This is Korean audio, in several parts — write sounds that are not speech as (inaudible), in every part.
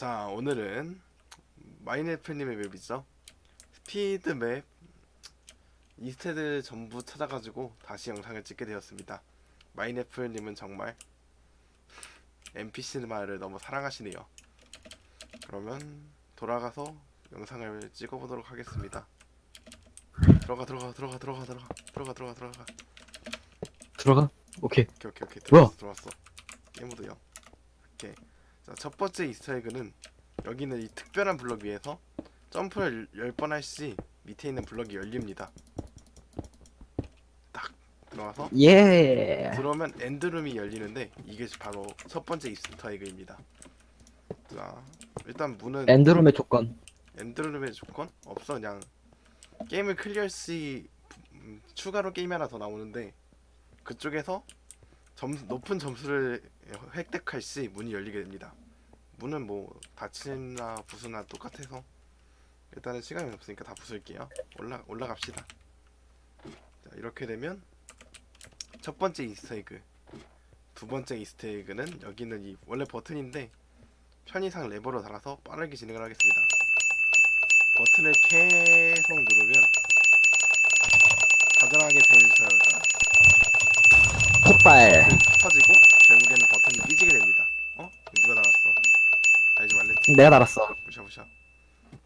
자 오늘은 마이네프님의 맵이죠. 스피드 맵 이스테드 전부 찾아가지고 다시 영상을 찍게 되었습니다. 마이네프님은 정말 NPC 말을 너무 사랑하시네요. 그러면 돌아가서 영상을 찍어보도록 하겠습니다. 들어가 들어가 들어가 들어가 들어가 들어가 들어가 들어가. 들어가? 오케이. 오케이 오케이 오케이. 뭐야? 들어왔어 들어왔어. 게임모드요 오케이 자 첫 번째 이스터에그는 여기는 이 특별한 블럭 위에서 점프를 10번 할 시 밑에 있는 블럭이 열립니다 딱 들어가서 예. 들어오면 엔드룸이 열리는데 이게 바로 첫 번째 이스터에그입니다 자 일단 문은 엔드롬의 조건. 엔드룸의 조건 없어 그냥 게임을 클리어 시 음, 추가로 게임이 하나 더 나오는데 그쪽에서 점수 높은 점수를 획득할 시 문이 열리게 됩니다. 문은 뭐 닫히나 부수나 똑같아서 일단은 시간이 없으니까 다 부술게요. 올라 올라갑시다. 자 이렇게 되면 첫 번째 이스터에그, 두 번째 이스터에그는 여기는 이 원래 버튼인데 편의상 레버로 달아서 빠르게 진행을 하겠습니다. 버튼을 계속 누르면 자잘하게 되셔야 폭발. 터지고 결국에는 버튼이 삐지게 됩니다. 어? 누가 달았어? 말랬지. 내가 달았어. 부셔 부셔.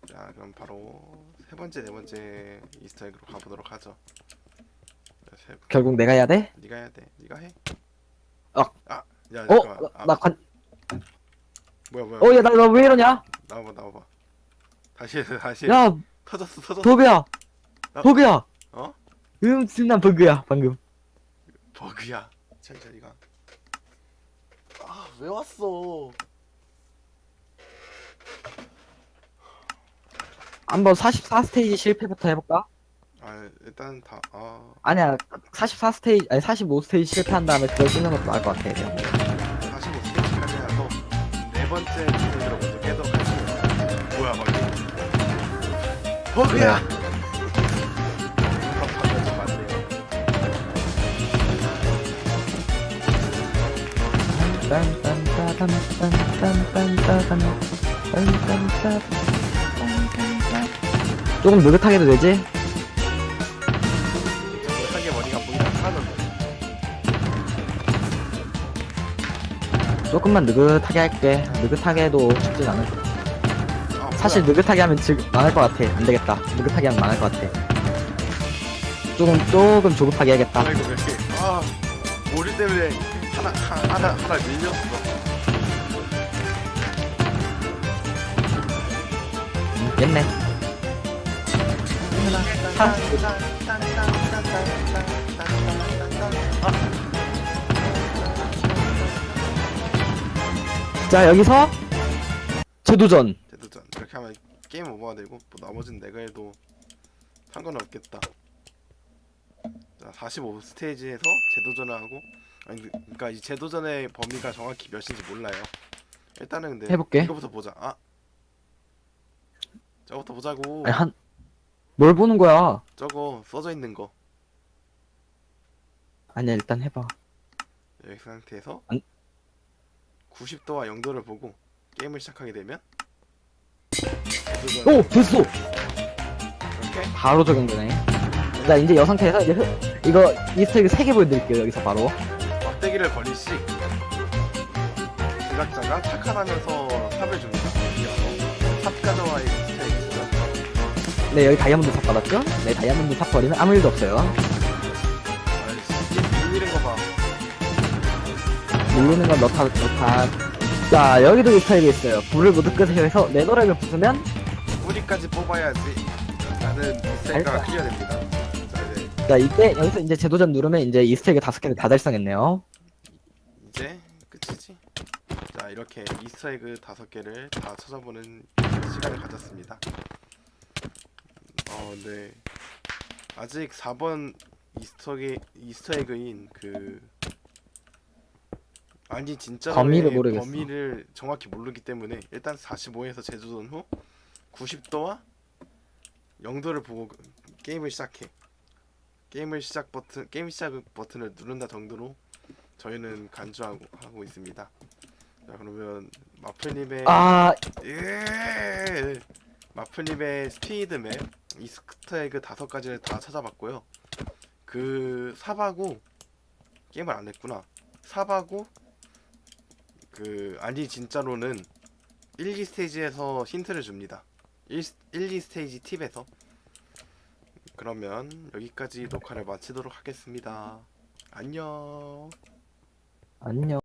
자 그럼 바로 세 번째 네 번째 이스터에그로 가보도록 하죠. 자, 세, 결국 내가 해야 돼? 네가 해야 돼. 네가 해. 어. 아, 야 어? 잠깐만. 아, 나 관. 뭐야 뭐야. 어, 야, 나, 나왜 이러냐? 나와봐 나와봐. 다시 해 다시. 해. 야, 터졌어 터졌어. 도비야. 어? 도비야. 어? 음침난 버그야, 방금. 버그야. 천천히 가. 아, 왜 왔어? 한번 44스테이지 실패부터 해볼까? 아, 일단 다 아, 아니야, 44스테이지, 아니, 45스테이지 실패한 다음에 그걸 쓰는 것도 나을 것 같아. 45스테이지까지 해서 네 번째 스테이지로 먼저 깨도록 하겠습니다. 뭐야, 막 버그야. 아, 방금 좀 맞네요. 조금 느긋하게 해도 되지? 정확하게 머리가 보이면 하는데. 조금만 느긋하게 할게. 느긋하게 해도 쉽진 않을 것 같아. 아, 사실 뭐야. 느긋하게 하면 즉 망할 것 같아. 안 되겠다. 느긋하게 하면 망할 것 같아. 조금 조금 조급하게 해야겠다. 아, 이거 몇 개? 아, 머리 때문에 하나 하- 하나 하나 밀렸어. 음, 깼네. (laughs) 자 여기서 재도전. 제도전 이렇게 하면 게임 오버가 되고 뭐 나머지는 내가 해도 상관은 없겠다. 자, 45 스테이지에서 재도전을 하고 아니 그- 그러니까 이 재도전의 범위가 정확히 몇인지 몰라요. 일단은 근데 해볼게. 이거부터 보자. 아, 저거부터 보자고. 아니 한 뭘 보는 거야? 저거 써져 있는 거 아니야 일단 해봐. 여기 상태에서 안- 90도와 0도를 보고 게임을 시작하게 되면 오 됐어. 이렇게 바로 적용되네. 자 이제 이 상태에서 이제 흐- 이거 이스터에그 3개 보여드릴게요 여기서 바로. 막대기를 벌릴 시 제작자가 착한하면서 삽을 줍니다. 삽 가져와의. 네 여기 다이아몬드 삽 받았죠? 네 다이아몬드 삽 버리면 아무 일도 없어요. 밀리는 거 봐. 밀리는 건 너타 너타. 자 여기도 이스터에그 있어요. 불을 모두 끄세요 해서 네더렉을 부수면 뿌리까지 뽑아야지. 나는 스테이크가 알까? 클리어됩니다. 자 이제 자 이때 여기서 이제 재도전 누르면 이제 이스터에그 다섯 개를 다 달성했네요. 이제 끝이지. 자 이렇게 이스터에그 다섯 개를 다 찾아보는 시간을 가졌습니다. 어, 네. 아직 4번 이스터게 이스터에그인 그 아니 진짜 범위를 모르겠어. 범위를 정확히 모르기 때문에 일단 45에서 재조전 후 90도와 0도를 보고 게임을 시작해. 게임을 시작 버튼 게임 시작 버튼을 누른다 정도로 저희는 간주하고 하고 있습니다. 자 그러면 마플님의 아 예 마플님의 스피드맵 이스크트에그 다섯 가지를 다 찾아봤고요. 그 삽하고 게임을 안 했구나. 삽하고 그 아니 진짜로는 1, 2 스테이지에서 힌트를 줍니다. 1, 1 2 스테이지 팁에서 그러면 여기까지 녹화를 마치도록 하겠습니다. 안녕. 안녕